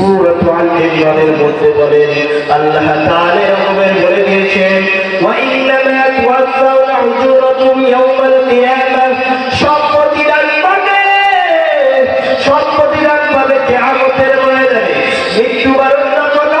সূরাত আল ইমরানের মধ্যে বলেন আল্লাহ তাআলা এরকমের বলে দিয়েছেন ওয়া ইন্নামা তুওয়াফাউনা উজুরাতুম ইয়াওমাল কিয়ামাহ সব প্রতিদান পাবে সব প্রতিদান পাবে কিয়ামতের ময়দানে মৃত্যুবরণ যখন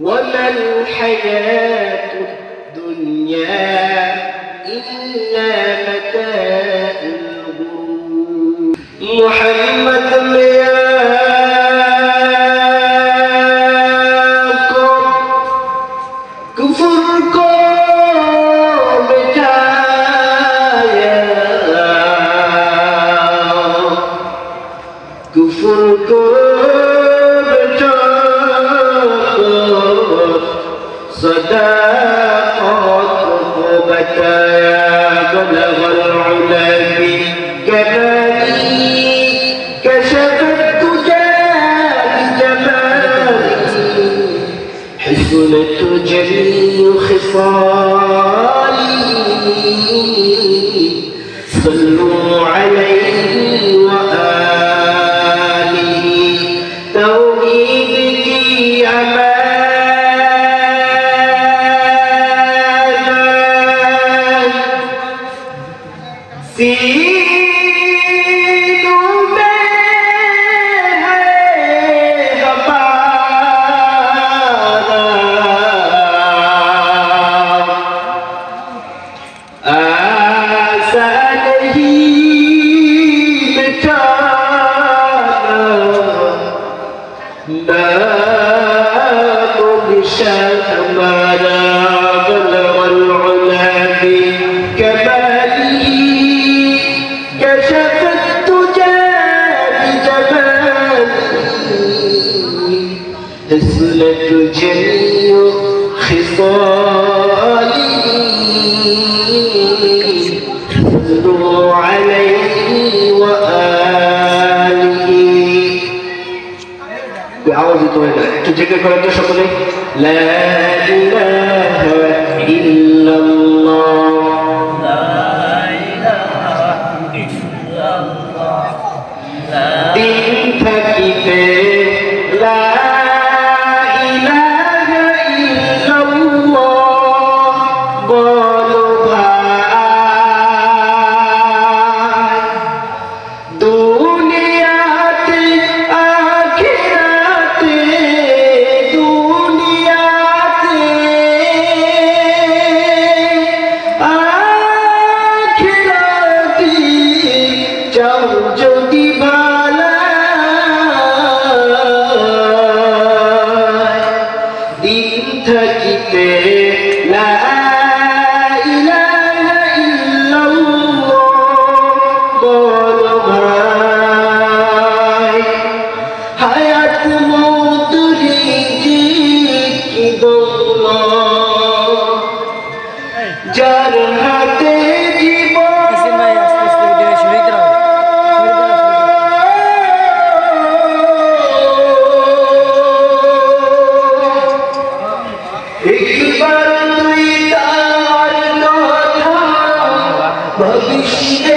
وما الحياة الدنيا إلا صلوا عليه. عليه لا إله إلا الله Believe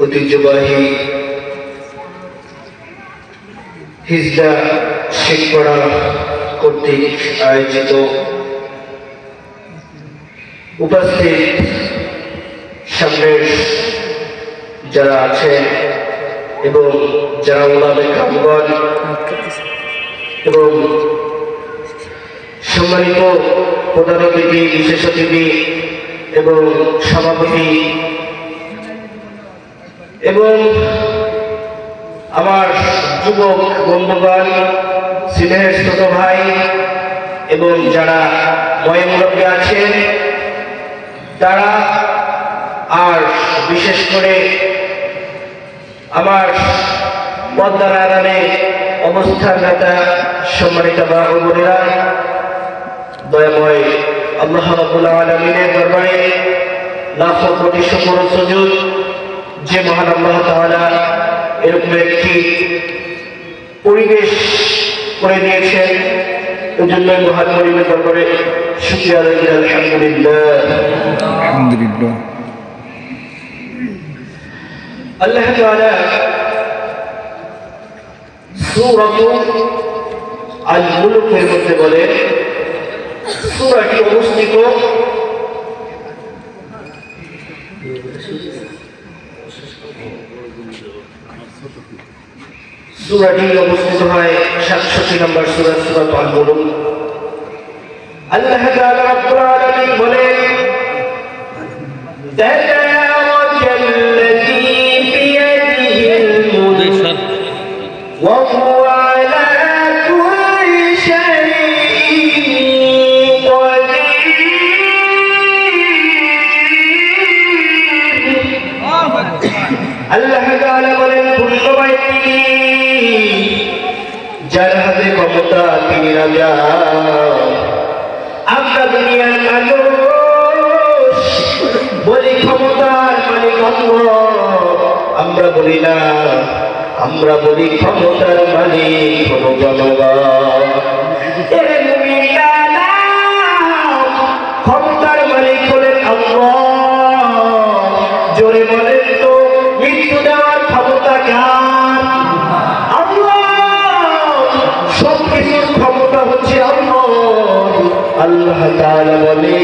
ঐতিহ্যবাহী হিজলা শেখপড়া কর্তৃক আয়োজিত উপস্থিত সামনের যারা আছেন এবং যারা ওলামে কামগণ এবং সম্মানিত প্রধান অতিথি, বিশেষ অতিথি এবং সভাপতি এবং আমার যুবক বন্ধুগণ সিনেহের ছোট ভাই এবং যারা ময়মুরব্বী আছেন, তারা আর বিশেষ করে আমার পদ্মার আড়ালে অবস্থানদাতা সম্মানিত বা বোনেরা দয়াময় আল্লাহ আলামিনের দরবারে লাখো কোটি ও সুজুদ যে মহান আল্লাহ এরকম একটি পরিবেশ করে দিয়েছেন এই জন্য মহান পরিবেশ শুকরিয়া আলহামদুলিল্লাহ। আলহামদুলিল্লাহ। আল্লাহ তাআলা মধ্যে বলে সূরাটি অবস্থিত সূরাটি অবস্থিত হয় সাতষট্টি নম্বর সূরা সূরাত আল মুলুক আল্লাহ তাআলা রাব্বুল আলামিন বলেন تبارك الذي بيده الملك وهو على كل شيء قدير আল্লাহ ক্ষমতা তিনি রাজা। আমরা দুনিয়ার মানুষ, বলি ক্ষমতার মালিক আমরা বলি না, আমরা বলি ক্ষমতার মালিক হলো তাআলা বলে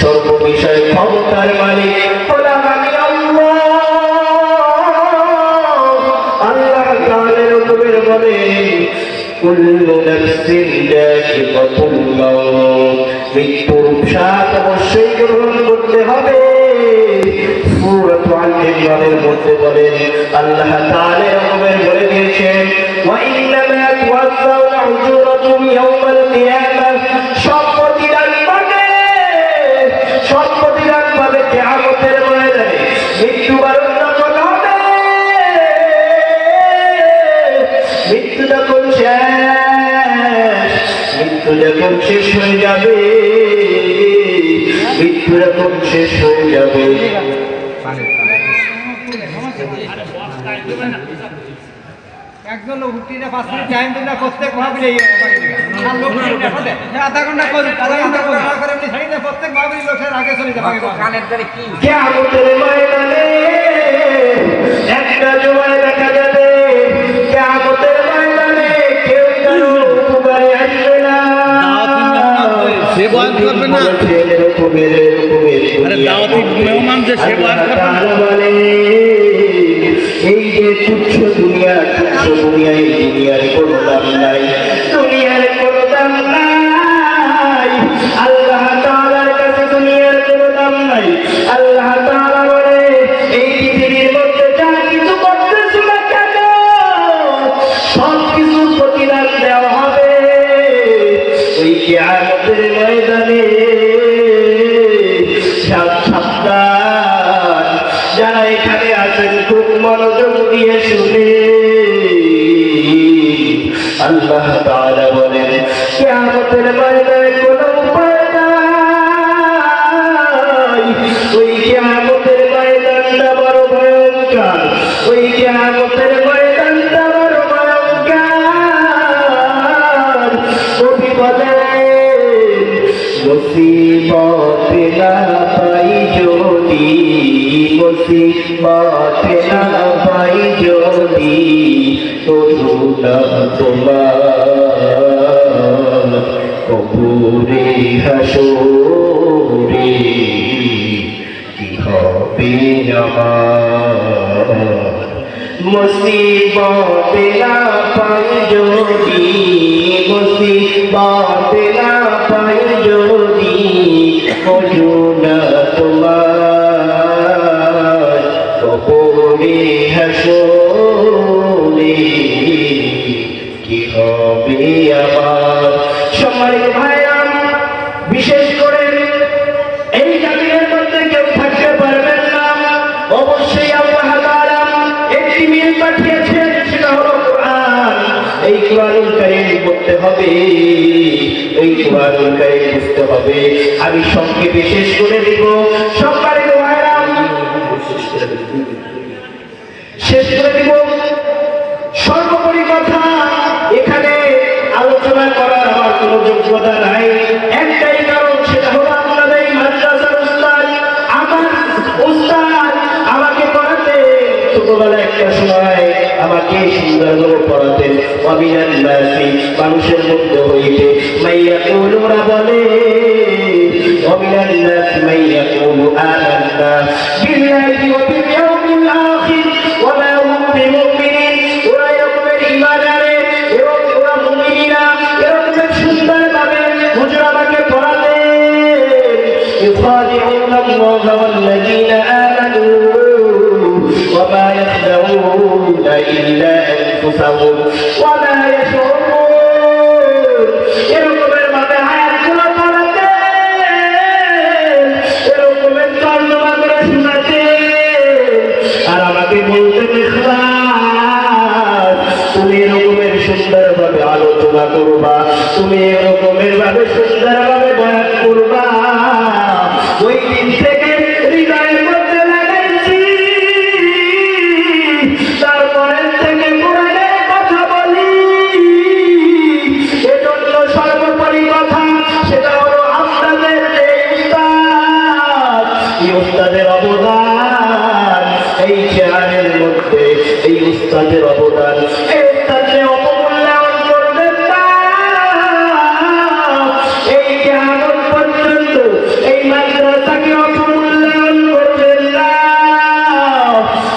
সর্ব বিষয়ে ক্ষমতার মালিক আল্লাহ। আল্লাহ তাআলা রকমের বলে, কুল্লু নাফসিন অবশ্যই গ্রহণ করতে হবে। সূরাত আল-ইমরানের মধ্যে বলেন আল্লাহ তাআলা মৃত্যু যখন শেষ হয়ে যাবে মৃত্যু যখন শেষ হয়ে যাবে। একজন লোক উঠিয়ে পাঁচ মিনিট টাইম দিন না প্রত্যেক ভাবলে আর লোক উঠিয়ে দেখো দে। এ আধা ঘণ্টা করুন আধা ঘণ্টা করুন করে এমনি প্রত্যেক ভাবলি লোকের আগে চলে যাবে কেমতের ময়দানে একটা দেখা যাবে। হবে না? আরে এই যে তুচ্ছ দুনিয়া তুচ্ছ দুনিয়া সব কিছু প্রতিদান দেওয়া হবে। আল্লাহ তাআলা বলেন, কিয়ামতের ময়দানে কোনো উপায় নাই। ওই কিয়ামতের ময়দানটা বড় ভয়ঙ্কর। ওই কিয়ামতের ময়দানটা বড় ভয়ঙ্কর। কবি বলেন মুসিবত না পাই যদি মুসিবত না পাই যদি করুণা তোমার কবুরে হাসরে কি হবে আমার মুসিবত না পাই যদি? মুসিবত পাই যদি করুণা হবে। এই কোরআনুল কারীম বুঝতে হবে। আমি সংক্ষেপে শেষ করে দেব সম্মানিত ভাইরাম শেষ করে দিব সর্বোপরি কথা, এখানে আলোচনা করার আমার কোনো যোগ্যতা নাই। একটাই কারণ, সেটা হলো আপনাদের মাদ্রাসার উস্তাদ। আমার উস্তাদ আমাকে পড়াতে ছোটবেলা একটা সময় আমাকে সুন্দরভাবে পড়াতেন অবিনাশী মানুষের মধ্যে হইতে মাইয়া কৌলুরা বলে অবিনাশী মাইয়া কৌলু আনন্দা إلا أنفسهم وما يشعرون এরকমের ভাবে আয়াতগুলো পড়াতেন এরকমের তর্জমা করে শোনাতেন আর আমাকে বলতেন ইখলাস তুমি এরকমের সুন্দরভাবে আলোচনা করবা তুমি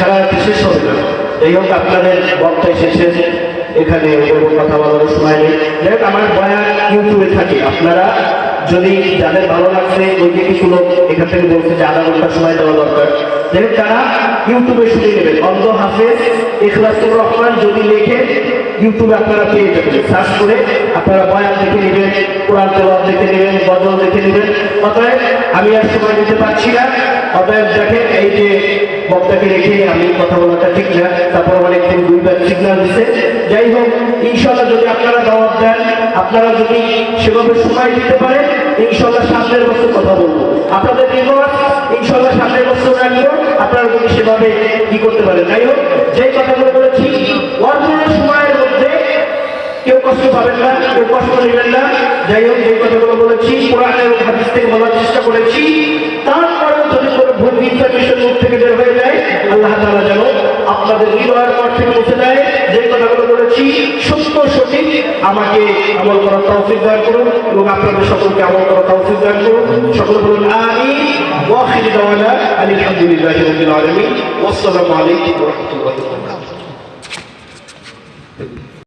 সারা রাত্রি শেষ হবে যাই হোক, আপনাদের বক্তায় শেষে এখানে ওরকম কথা বলার সময় নেই। যাই হোক, আমার বয়ান ইউটিউবে থাকে। আপনারা যদি যাদের ভালো লাগছে, ওই যে কিছু লোক এখান থেকে বলছে যে আধা ঘণ্টা সময় দেওয়া দরকার। যাই তারা ইউটিউবে শুনে নেবেন। অন্ধ হাফেজ ইখলাসুর রহমান যদি লেখে, ইউটিউবে আপনারা পেয়ে যাবেন। সার্চ করে আপনারা বয়ান দেখে নেবেন, কোরআন তেলাওয়াত দেখে নেবেন, গজল দেখে নেবেন। অতএব আমি আর সময় দিতে পারছি না। অতএব দেখেন, এই যে বক্তাকে রেখে আমি কথা বলাটা ঠিক না, তারপর অনেকদিন দুইবার সিগন্যাল দিচ্ছে যাই হোক ইনশাল্লাহ যদি আপনারা দাওয়াত দেন, আপনারা যদি সেভাবে সময় দিতে পারেন ইনশাল্লাহ সামনের বছর কথা বলব। আপনাদের নির্ভর ইনশাল্লাহ সামনের বছর রাখব। আপনারা যদি সেভাবে কি করতে পারেন। যাই হোক যে কথাগুলো বলেছি, অল্প সময়ের মধ্যে কেউ কষ্ট পাবেন না, কেউ কষ্ট নেবেন না। যাই হোক যে কথাগুলো বলেছি কোরআন এবং হাদিস থেকে বলার চেষ্টা করেছি তারপরেও দুর্নীতি বিশ্বের হয়ে যায়। আল্লাহ তালা যেন আপনাদের হৃদয়ের দেয়। যে কথাগুলো বলেছি, সত্য, সঠিক, আমাকে আমল করার তৌফিক দান করুন এবং আপনাদের সকলকে আমল করার তৌফিক দান করুন। সকল বলুন আমি ওয়াফিদ আলহামদুলিল্লাহ আলমী ওসালামু আলাইকুম রহমতুল্লাহ